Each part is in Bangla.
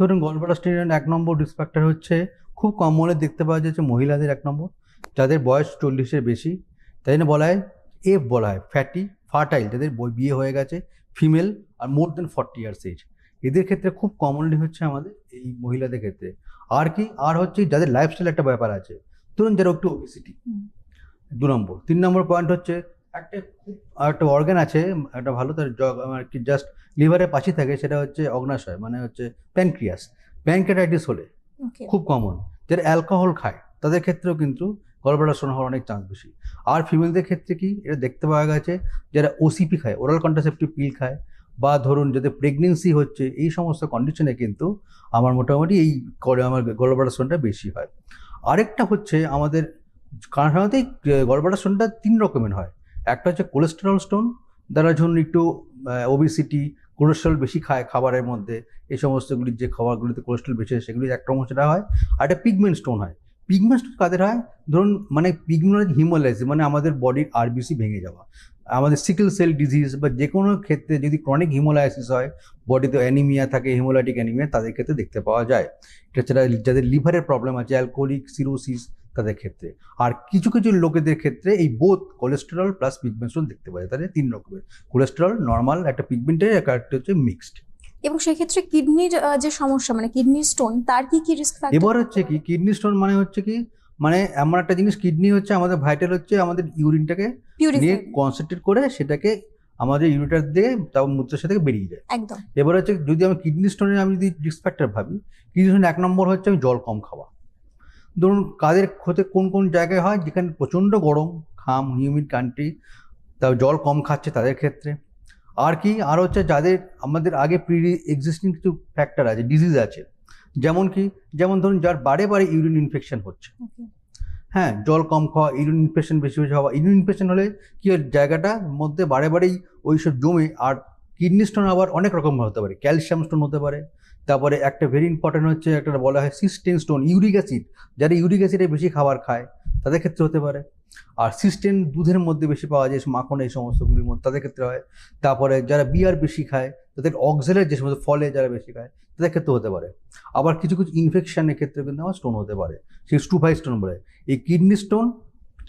ধরুন গলবাটা স্টেডিয়াম এক নম্বর রিস্ক ফ্যাক্টর হচ্ছে খুব কমনে দেখতে পাওয়া যাচ্ছে মহিলাদের এক নম্বর যাদের বয়স চল্লিশের বেশি। তাই জন্য বলা হয় এফ বলা হয় ফ্যাটি ফার্টাইল যাদের বিয়ে হয়ে গেছে female are more than forty years age এদের ক্ষেত্রে খুব কমনলি হচ্ছে আমাদের এই মহিলাদের ক্ষেত্রে। আর কি আর হচ্ছে যাদের লাইফস্টাইল একটা ব্যাপার আছে। ধরুন যারা একটু ওবিসিটি দু নম্বর। তিন নম্বর পয়েন্ট হচ্ছে একটা খুব আর একটা অর্গান আছে একটা ভালো তার আমার কি জাস্ট লিভারের পাশে থাকে সেটা হচ্ছে অগ্নাশয় মানে হচ্ছে প্যানক্রিয়াস প্যানক্রিয়াটাইটিস হলে খুব কমন যারা অ্যালকোহল খায় তাদের ক্ষেত্রেও কিন্তু গলব্লাডার স্টোন হওয়ার অনেক চান্স বেশি। আর ফিমেলদের ক্ষেত্রে কি এটা দেখতে পাওয়া গেছে যারা ওসিপি খায় ওরাল কন্ট্রাসেপটিভ পিল খায় বা ধরুন যাদের প্রেগনেন্সি হচ্ছে এই সমস্ত কন্ডিশনে কিন্তু আমার মোটামুটি এই করে আমার গলব্লাডার স্টোনটা বেশি হয়। আরেকটা হচ্ছে আমাদের কারণ সাধারণত গলব্লাডার স্টোনটা তিন রকমের হয়। একটা হচ্ছে কোলেস্টেরল স্টোন যারা ধরুন একটু ওবিসিটি কোলেস্ট্রল বেশি খায় খাবারের মধ্যে, এই সমস্তগুলি যে খাবারগুলিতে কোলেস্ট্রল বেশি হয়, সেগুলি একটা সেটা হয়। আর একটা পিগমেন্ট স্টোন হয়। পিগমেন্ট স্টোন কাদের হয়? ধরুন মানে পিগমেন্ট হিমোলাইসিস মানে আমাদের বডির আরবিসি ভেঙে যাওয়া। আমাদের সিকেল সেল ডিজিজ বা যে কোনো ক্ষেত্রে যদি ক্রনিক হিমোলাইসিস হয় বডিতে অ্যানিমিয়া থাকে হিমোলাইটিক অ্যানিমিয়া তাদের ক্ষেত্রে দেখতে পাওয়া যায়। এটা যাদের লিভারের প্রবলেম আছে অ্যালকোহলিক সিরোসিস তাদের ক্ষেত্রে। আর কিছু কিছু লোকেদের ক্ষেত্রে এই বোধ কোলেস্টেরল প্লাস পিগমেন্ট স্টোন দেখতে পাওয়া যায় তাদের তিন রকমের। কোলেস্টেরল নর্মাল একটা পিগমেন্টের একটা হচ্ছে মিক্সড এবং সেক্ষেত্রে কিডনির যে সমস্যা মানে কিডনি স্টোন তার কি কি রিস্ক ফ্যাক্টর এবার হচ্ছে কি কিডনি স্টোন মানে হচ্ছে কি মানে এমন একটা জিনিস কিডনি হচ্ছে আমাদের ভাইটাল হচ্ছে আমাদের ইউরিনটাকে নিয়ে কনসেন্ট্রেট করে সেটাকে আমাদের ইউরিটার দিয়ে তাও মূত্রের সাথে বেরিয়ে যায়। একদম। এবার হচ্ছে যদি আমি কিডনি স্টোনের আমি যদি রিস্ক ফ্যাক্টর ভাবি কিডনি স্টোন এক নম্বর হচ্ছে আমি জল কম খাওয়া। ধরুন কাদের ক্ষতে কোন কোন জায়গায় হয় যেখানে প্রচণ্ড গরম খাম হিউমিড কান্ট্রি তাও জল কম খাচ্ছে তাদের ক্ষেত্রে। আর কি আর হচ্ছে যাদের আমাদের আগে প্রি এক্সিস্টিং কিছু ফ্যাক্টর আছে ডিজিজ আছে যেমন কি যেমন ধরুন যার বারে বারে ইউরিন ইনফেকশন হচ্ছে। হ্যাঁ জল কম খাওয়া ইউরিন ইনফেকশন বেশি বেশি হওয়া ইউরিন ইনফেকশন হলে কি জায়গাটার মধ্যে বারে বারেই ওই সব জমে আর কিডনি স্টোন আবার অনেক রকম হতে পারে, ক্যালসিয়াম স্টোন হতে পারে, তারপরে একটা ভেরি ইম্পর্টেন্ট হচ্ছে একটা বলা হয় সিস্টেন স্টোন, ইউরিক অ্যাসিড, যারা ইউরিক অ্যাসিডে বেশি খাবার খায়, তাদের ক্ষেত্রে হতে পারে। আর সিস্টেন দুধের মধ্যে বেশি পাওয়া যায়, মাখন এই সমস্তগুলির মধ্যে, তাদের ক্ষেত্রে হয়। তারপরে যারা বিয়ার বেশি খায়, তাদের অক্সেলের যে সমস্ত ফলে যারা বেশি খায়, তাদের ক্ষেত্রে হতে পারে। আবার কিছু কিছু ইনফেকশনের ক্ষেত্রে কিন্তু আমার স্টোন হতে পারে, সেই স্টুফাই স্টোন বলে। এই কিডনি স্টোন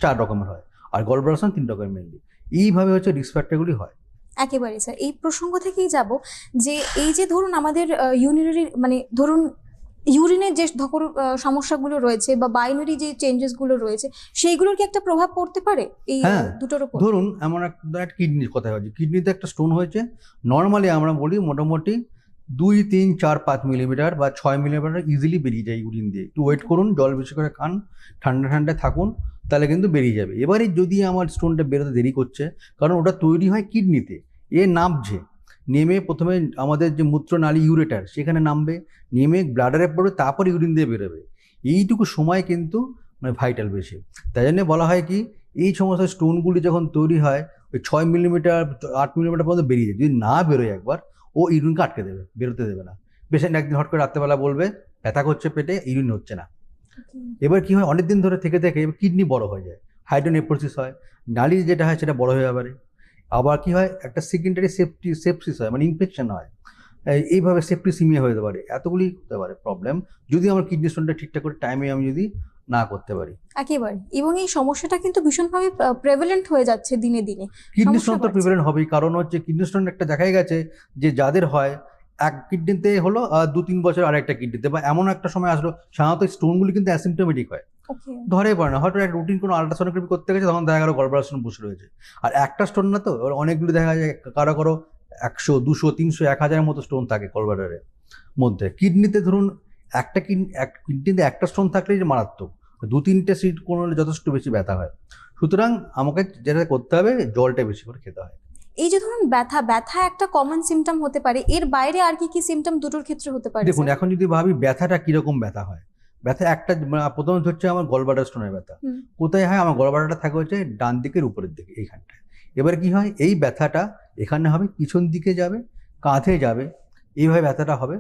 চার রকমের হয়, আর গলব্লাডার স্টোন তিন রকমের মেনলি এইভাবে হচ্ছে রিস্ক ফ্যাক্টরগুলি হয়। একেবারে স্যার এই প্রসঙ্গ থেকেই যাব যে এই যে ধরুন আমাদের ইউনিনারি মানে ধরুন ইউরিনের যে ধকর সমস্যাগুলো রয়েছে বা বাইনারি যে চেঞ্জেসগুলো রয়েছে সেইগুলোর কি একটা প্রভাব পড়তে পারে এই হ্যাঁ, দুটোর উপর? ধরুন এমন একটা কিডনির কথা হচ্ছে। কিডনিতে একটা স্টোন হয়েছে। নর্মালি আমরা বলি মোটামুটি দুই তিন চার পাঁচ মিলিমিটার বা ছয় মিলিমিটার ইজিলি বেরিয়ে যায় ইউরিন দিয়ে। একটু ওয়েট করুন জল বেশি করে খান ঠান্ডা ঠান্ডা থাকুন তাহলে কিন্তু বেরিয়ে যাবে। এবারে যদি আমার স্টোনটা বেরোতে দেরি করছে কারণ ওটা তৈরি হয় কিডনিতে এ নামছে। নেমে প্রথমে আমাদের যে মূত্রনালী ইউরেটার সেখানে নামবে। নেমে ব্লাডারে পড়বে তারপর ইউরিন দিয়ে বেরোবে। এইটুকু সময় কিন্তু মানে ভাইটাল বেশি। তাই জন্য বলা হয় কি এই সমস্ত স্টোনগুলি যখন তৈরি হয় ওই ছয় মিলিমিটার আট মিলিমিটার পর্যন্ত বেরিয়ে যায়। যদি না বেরোয় একবার ও ইউরিনকে আটকে দেবে বেরোতে দেবে না। পেশেন্ট একদিন হট করে রাত্রেবেলা বলবে ব্যথা করছে পেটে ইউরিন হচ্ছে না। এবার কি হয় অনেক দিন ধরে থেকে থেকে কিডনি বড় হয়ে যায়। হাইড্রোনেপ্রোসিস হয়। নালি যেটা হয় সেটা বড় হয়ে যাবে। আবার কি হয়? একটা সেকেন্ডারি সেফটি সেপসিস হয় মানে ইনফেকশন হয়। এইভাবে এইভাবে সেপ্টিসিমিয়া হতে পারে। এতগুলি হতে পারে প্রবলেম যদি আমার কিডনি স্টোনটা ঠিকঠাক করে টাইমে আমি যদি না করতে পারি। একেবারে। এবং এই সমস্যাটা কিন্তু ভীষণভাবে প্রেভেলেন্ট হয়ে যাচ্ছে দিনে দিনে। কিডনি স্টোন তো। প্রিভেলেন্ট হবেই। কারণ হচ্ছে কিডনি স্টোন একটা দেখাই গেছে যে যাদের হয় এক কিডনিতে হলো দু তিন বছর আর একটা কিডনিতে বা এমন একটা সময় আসলো সাধারণত স্টোনগুলি কিন্তু অ্যাসিমটোমেটিক হয়। ধরে পড়ে না। হয়তো একটা রুটিন কোনো আল্ট্রাসোনোগ্রাফি করতে গেছে তখন দেখা গেলো স্টোন বসে রয়েছে। আর একটা স্টোন না তো এবার অনেকগুলো দেখা যায় কারও কারও একশো দুশো তিনশো এক হাজারের মতো স্টোন থাকে গলব্লাডারের মধ্যে। কিডনিতে ধরুন একটা কিডনি এক কিডনিতে একটা স্টোন থাকলেই যে মারাত্মক। দু তিনটে সিট কোনো হলে যথেষ্ট বেশি ব্যথা হয়। সুতরাং আমাকে যেটা করতে হবে জলটা বেশি করে খেতে হয়। এই যে ধরুন ব্যথা ব্যথা একটা কমন সিমটম হতে পারে। এর বাইরে আর কি কি সিমটম দুটোর ক্ষেত্রে হতে পারে দেখুন এখন যদি ভাবি ব্যথাটা কীরকম ব্যথা হয় ব্যথা একটা মানে প্রথমে হচ্ছে আমার গলবাডার স্টোনের ব্যথা। কোথায় হয়? আমার গলবাডারটা থাকে হচ্ছে ডান দিকের উপরের দিকে এইখানটায়। এবার কি হয়? এই ব্যথাটা এখানে হবে পিছন দিকে যাবে কাঁধে যাবে। এইভাবে ব্যথাটা হবে।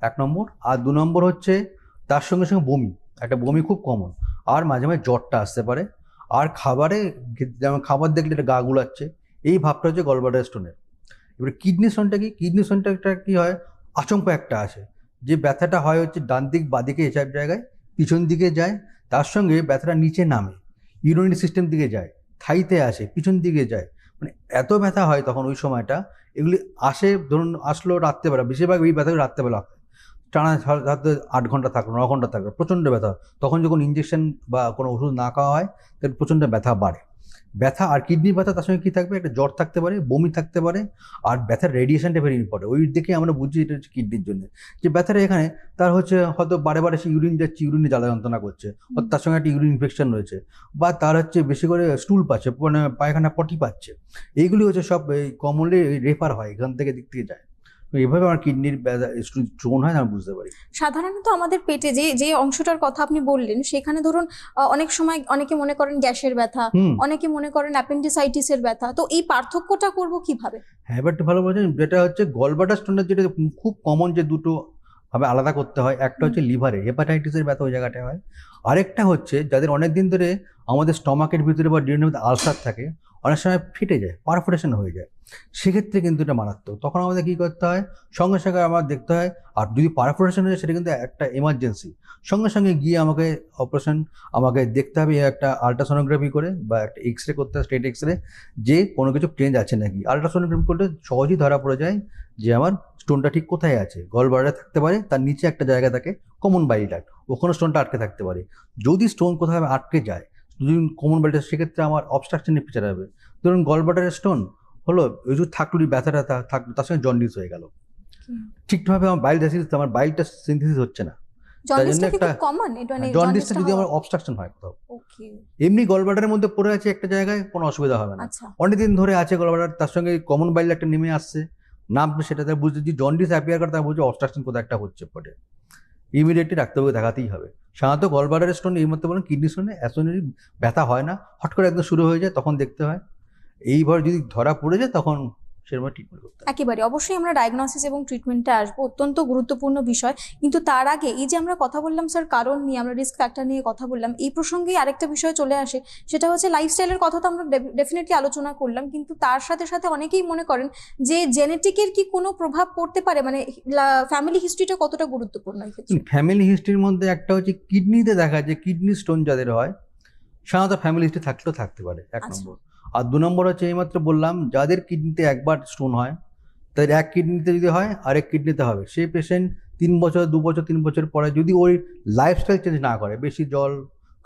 এক নম্বর। আর দু নম্বর হচ্ছে তার সঙ্গে সঙ্গে বমি। একটা বমি খুব কমন আর মাঝে মাঝে জ্বরটা আসতে পারে। আর খাবারে যেমন খাবার দেখলে এটা গা গুলাচ্ছে এই ভাবটা হচ্ছে গলবাডার স্টোনের। এবার কিডনি স্টোনটা কি? কিডনি স্টোনটা একটা কি হয়? আচমকা একটা আসে। যে ব্যথাটা হয় হচ্ছে ডান দিক বাদিকে এসব জায়গায়, পিছন দিকে যায়, তার সঙ্গে ব্যথাটা নিচে নামে ইউরিনারি সিস্টেম দিকে যায় থাইতে আসে, পিছন দিকে যায়। মানে এত ব্যথা হয় তখন ওই সময়টা, এগুলি আসে, ধরুন আসলো রাত্রেবেলা, বেশিরভাগ এই ব্যথাগুলো রাত্রেবেলা হয়। টানা রাতে আট ঘণ্টা থাকল, ন ঘণ্টা থাকল, প্রচণ্ড ব্যথা তখন যখন ইঞ্জেকশন বা কোনো ওষুধ না খাওয়া হয়, তাহলে প্রচণ্ড ব্যথা বাড়ে। ব্যথা আর কিডনির ব্যথা তার সঙ্গে কী থাকবে? একটা জ্বর থাকতে পারে বমি থাকতে পারে আর ব্যথার রেডিয়েশনটা ভেরি ইম্পর্টেন্ট ওই দেখে আমরা বুঝি এটা হচ্ছে কিডনির জন্য। যে ব্যথাটা এখানে তার হচ্ছে হয়তো বারে বারে সে ইউরিন যাচ্ছে ইউরিনে জ্বালা যন্ত্রণা করছে তার সঙ্গে একটা ইউরিন ইনফেকশন রয়েছে বা তার হচ্ছে বেশি করে স্টুল পাচ্ছে মানে পায়খানা পটি পাচ্ছে। এইগুলি হচ্ছে সব এই কমনলি রেফার হয় এখান থেকে দিক থেকে যায়। তো এইভাবে আমার কিডনির স্টোন হয় না বুঝতে পারি। সাধারণত আমাদের পেটে যে যে অংশটার কথা আপনি বললেন সেখানে ধরুন অনেক সময় অনেকে মনে করেন গ্যাসের ব্যথা অনেকে মনে করেন অ্যাপেন্ডিসাইটিসের ব্যথা তো এই পার্থক্যটা করব কীভাবে? হ্যাঁ এবার ভালো বলছেন যেটা হচ্ছে গলবাটা স্টোনের যেটা খুব কমন যে দুটো ভাবে আলাদা করতে হয়। একটা হচ্ছে লিভারে হেপাটাইটিসের ব্যথা ওই জায়গাটায় হয়। আরেকটা হচ্ছে যাদের অনেক দিন ধরে আমাদের স্টমাকের ভিতরে বা ডিএনএর মধ্যে আলসার থাকে অনেক সময় ফেটে যায় পারফোরেশন হয়ে যায়। সেক্ষেত্রে কিন্তু এটা মারাত্মক। তখন আমাদের কী করতে হয়? সঙ্গে সঙ্গে আমার দেখতে হয় আর যদি পারফোরেশন হয়ে সেটা কিন্তু একটা এমার্জেন্সি সঙ্গে সঙ্গে গিয়ে আমাকে অপারেশন আমাকে দেখতে হবে একটা আলট্রাসোনোগ্রাফি করে বা একটা এক্স রে করতে হয় স্টেট এক্স রে যে কোনো কিছু চেঞ্জ আছে নাকি। আলট্রাসোনোগ্রাফি করলে সহজেই ধরা পড়ে যায় যে আমার স্টোনটা ঠিক কোথায় আছে? গল বাড়ারে থাকতে পারে তার নিচে একটা জায়গা থাকে কমন বাইলটার ওখানে স্টোনটা আটকে থাকতে পারে। যদি স্টোন কোথাও আটকে যায় যদি কমন বাইলটা সেক্ষেত্রে আমার অবস্ট্রাকশনের পিছনে হবে। ধরুন গলবাটারের স্টোন হলো ওই যে থাকলুরি ব্যথাটা থাকল তার সঙ্গে জন্ডিস হয়ে গেল। ঠিকভাবে আমার বাইল সিনথেসিস আমার বাইলটা সিনথেসিস হচ্ছে না। জন্ডিসটা মানে যদি আমার অবস্ট্রাকশন হয় কোথাও। এমনি মধ্যে পড়ে আছে একটা জায়গায় কোনো অসুবিধা হবে না। আচ্ছা। অনেকদিন ধরে আছে গলবাটার তার সঙ্গে কমন বাইল একটা নেমে আসছে। নামবে সেটা তারা বুঝতে যে জন্ডিস অ্যাপিয়ার করে তারা বুঝছে অবস্ট্রাকশন কোথাও একটা হচ্ছে পটে ইমিডিয়েটলি ডাক্তারবাবুকে দেখাতেই হবে। সাধারণত গলবাটারের স্টোন এই মধ্যে বলেন কিডনি স্টোনে অ্যাসোনারি ব্যথা হয় না, হট করে একদম শুরু হয়ে যায়, তখন দেখতে হয়। এইবার যদি ধরা পড়ে যায়, তখন সেরকম ট্রিটমেন্ট করতে একেবারে। অবশ্যই আমরা ডায়াগনোসিস এবং ট্রিটমেন্টে আসব অত্যন্ত গুরুত্বপূর্ণ বিষয়। কিন্তু তার আগে এই যে আমরা কথা বললাম স্যার কারণ নিয়ে আমরা রিস্ক ফ্যাক্টর নিয়ে কথা বললাম এই প্রসঙ্গেই আরেকটা বিষয় চলে আসে। সেটা হচ্ছে লাইফস্টাইলের কথা তো আমরা ডেফিনেটলি আলোচনা করলাম কিন্তু তার সাথে সাথে অনেকেই মনে করেন যে জেনেটিকের কি কোনো প্রভাব পড়তে পারে? মানে ফ্যামিলি হিস্ট্রিটা কতটা গুরুত্বপূর্ণ ফ্যামিলি হিস্ট্রির মধ্যে একটা হচ্ছে কিডনিতে দেখা যায় কিডনি স্টোন যাদের হয় সাধারণত ফ্যামিলি হিস্ট্রি থাকলেও থাকতে পারে এক আচ্ছা। নম্বর। আর দু নম্বর হচ্ছে এইমাত্র বললাম, যাদের কিডনিতে একবার স্টোন হয়, তাদের এক কিডনিতে যদি হয়, আরেক কিডনিতে হবে। সেই পেশেন্ট তিন বছর, দু বছর, তিন বছর পরে যদি ওই লাইফস্টাইল চেঞ্জ না করে, বেশি জল,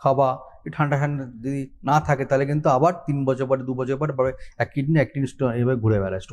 খাওয়া ঠান্ডা ঠান্ডা যদি না থাকে, তাহলে কিন্তু আবার তিন বছর পরে, দু বছর পরে এক কিডনি এক কিডনি স্টোন এইভাবে ঘুরে বেড়ায়।